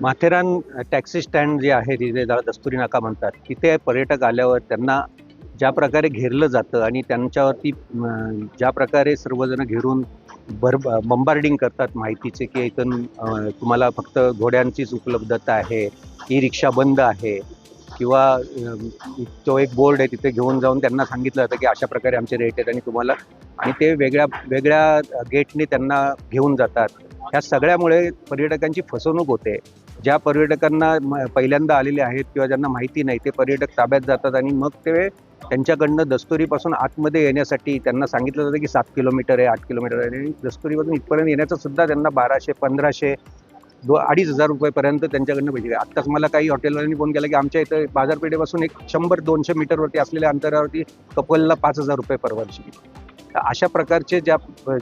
Matheran taxi stand जे आहे तिथे ज्याला दस्तुरी नाका म्हणतात तिथे पर्यटक आल्यावर त्यांना ज्या प्रकारे घेरलं जातं आणि त्यांच्यावरती ज्या प्रकारे सर्वजण घेरून भर बंबार्डिंग करतात माहितीचे की इथून तुम्हाला फक्त घोड्यांचीच उपलब्धता आहे ई रिक्षा बंद आहे किंवा तो एक बोर्ड आहे तिथे घेऊन जाऊन त्यांना सांगितलं जातं की अशा प्रकारे आमचे रेट आहेत आणि तुम्हाला आणि ते वेगळ्या वेगळ्या गेटने त्यांना घेऊन जातात. ह्या सगळ्यामुळे पर्यटकांची फसवणूक होते. ज्या पर्यटकांना म- पहिल्यांदा आलेले आहेत किंवा ज्यांना माहिती नाही ते पर्यटक ताब्यात जातात आणि मग ते त्यांच्याकडनं दस्तुरीपासून आतमध्ये येण्यासाठी त्यांना सांगितलं जातं की सात किलोमीटर आहे आठ किलोमीटर आहे आणि दस्तुरीपासून इथपर्यंत येण्याचं सुद्धा त्यांना बाराशे पंधराशे दो अडीच हजार रुपयेपर्यंत त्यांच्याकडनं भेटले. आत्ताच मला काही हॉटेलवाल्यांनी फोन केला की आमच्या इथं बाजारपेठेपासून एक शंभर दोनशे मीटरवरती असलेल्या अंतरावरती कपलला पाच हजार रुपये परवानगी अशा प्रकारचे ज्या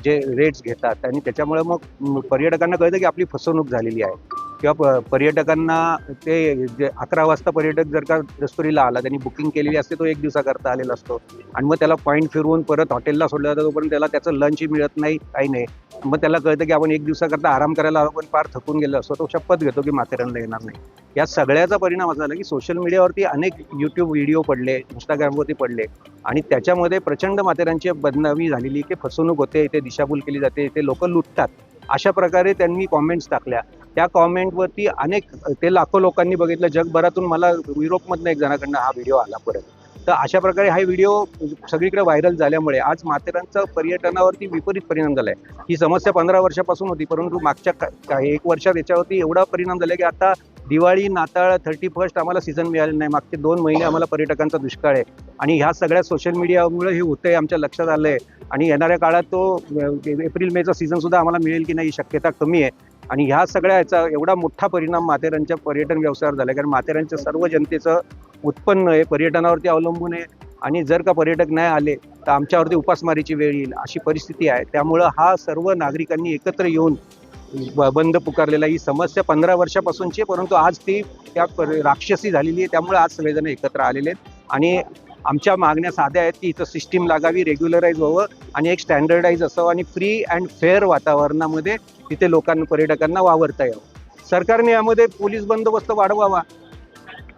जे रेट्स घेतात आणि त्याच्यामुळे मग पर्यटकांना कळतं की आपली फसवणूक झालेली आहे. किंवा प- पर्यटकांना ते जे अकरा वाजता पर्यटक जर का रस्तोरीला आला त्यांनी बुकिंग केलेली असते तो एक दिवसाकरता आलेला असतो. आणि मग त्याला पॉईंट फिरवून परत हॉटेलला सोडलं जातं तोपर्यंत त्याला त्याचं लंचही मिळत नाही काही नाही. मग त्याला कळतं की आपण एक दिवसाकरता आराम करायला आलो पण फार थकून गेलो असतो तो शपथ घेतो की माथेरानला येणार नाही. या सगळ्याचा परिणाम असा झाला की सोशल मीडियावरती अनेक यूट्यूब व्हिडिओ पडले इंस्टाग्रामवरती पडले. आणि त्याच्यामध्ये प्रचंड माथेरानची बदनामी झालेली की फसवणूक होते इथे दिशाभूल केली जाते इथे लोक लुटतात. अशा प्रकारे त्यांनी कॉमेंट्स टाकल्या. त्या कॉमेंटवरती अनेक ते लाखो लोकांनी बघितलं. जगभरातून मला युरोपमधनं एक जणाकडनं हा व्हिडिओ आला परत. तर अशा प्रकारे हा व्हिडिओ सगळीकडे व्हायरल झाल्यामुळे आज माथेरानचा पर्यटनावरती विपरीत परिणाम झालाय. ही समस्या पंधरा वर्षापासून होती परंतु मागच्या का- काही एक वर्षात याच्यावरती एवढा परिणाम झाला की आता दिवाळी नाताळ थर्टी फर्स्ट आम्हाला सीझन मिळाले नाही. मागचे दोन महिने आम्हाला पर्यटकांचा दुष्काळ आहे. आणि ह्या सगळ्या सोशल मीडियामुळे हे होतंय आमच्या लक्षात आलं आहे आणि येणाऱ्या काळात तो एप्रिल मेचा सीझनसुद्धा आम्हाला मिळेल की नाही ही शक्यता कमी आहे. आणि ह्या सगळ्या याचा एवढा मोठा परिणाम माथेरानच्या पर्यटन व्यवसायावर झाला कारण माथेरानच्या सर्व जनतेचं उत्पन्न आहे पर्यटनावरती अवलंबून आहे. आणि जर का पर्यटक नाही आले तर आमच्यावरती उपासमारीची वेळ येईल अशी परिस्थिती आहे. त्यामुळं हा सर्व नागरिकांनी एकत्र येऊन ब- बंद पुकारलेला ही समस्या पंधरा वर्षापासूनची आहे परंतु आज ती त्या पर- राक्षसी झालेली आहे. त्यामुळे आज सगळेजण एकत्र आलेले आहेत. आणि आमच्या मागण्या साध्या आहेत की इथं सिस्टीम लागावी रेग्युलराईज व्हावं आणि एक स्टँडर्डाईज असावं आणि फ्री अँड फेअर वातावरणामध्ये तिथे लोकांना पर्यटकांना वावरता यावं. सरकारने यामध्ये पोलीस बंदोबस्त वाढवावा.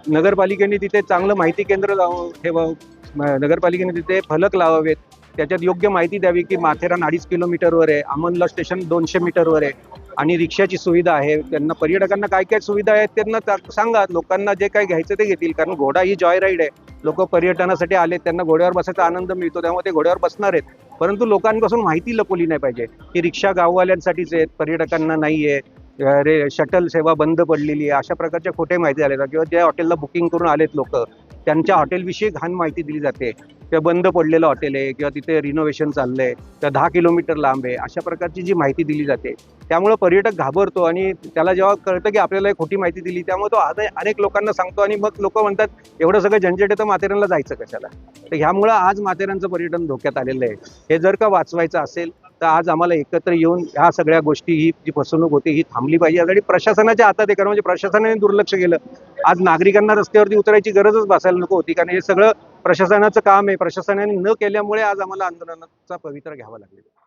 नगरपालिकेने तिथे चांगलं माहिती केंद्र लाव ठेवावं. नगरपालिकेने तिथे फलक लावावेत. त्याच्यात योग्य माहिती द्यावी की माथेरान अडीच किलोमीटरवर आहे अमनला स्टेशन दोनशे मीटरवर आहे आणि रिक्षाची सुविधा आहे. त्यांना पर्यटकांना काय काय सुविधा आहेत त्यांना सांगा. लोकांना जे काय घ्यायचं ते घेतील. कारण घोडा ही जॉय राईड आहे. लोक पर्यटनासाठी आले त्यांना घोड्यावर बसायचा आनंद मिळतो त्यामुळे ते घोड्यावर बसणार आहेत. परंतु लोकांपासून माहिती लपवली नाही पाहिजे. की रिक्षा गाववाल्यांसाठीच आहेत पर्यटकांना नाही आहे रे शटल सेवा बंद पडलेली आहे अशा प्रकारच्या खोटे माहिती आल्या किंवा ज्या हॉटेलला बुकिंग करून आलेत लोक त्यांच्या हॉटेलविषयी घाण माहिती दिली जाते. किंवा बंद पडलेलं हॉटेल आहे किंवा तिथे रिनोव्हेशन चाललंय किंवा दहा किलोमीटर लांब आहे अशा प्रकारची जी माहिती दिली जाते त्यामुळं पर्यटक घाबरतो आणि त्याला जेव्हा कळतं की आपल्याला एक खोटी माहिती दिली त्यामुळे तो आता अनेक लोकांना सांगतो आणि मग लोक म्हणतात एवढं सगळं झंझट आहे तर माथेरानला जायचं कशाला? तर ह्यामुळं आज माथेरानचं पर्यटन धोक्यात आलेलं आहे. हे जर का वाचवायचं असेल तर आज आम्हाला एकत्र येऊन ह्या सगळ्या गोष्टी ही जी फसवणूक होती ही थांबली पाहिजे. यासाठी प्रशासनाच्या हातात आहे कारण म्हणजे प्रशासनाने दुर्लक्ष केलं. आज नागरिकांना रस्त्यावरती उतरायची गरजच भासायला नको होती कारण हे सगळं प्रशासनाचं काम आहे. प्रशासनाने न केल्यामुळे आज आम्हाला आंदोलनाचा पवित्रा घ्यावा लागलेला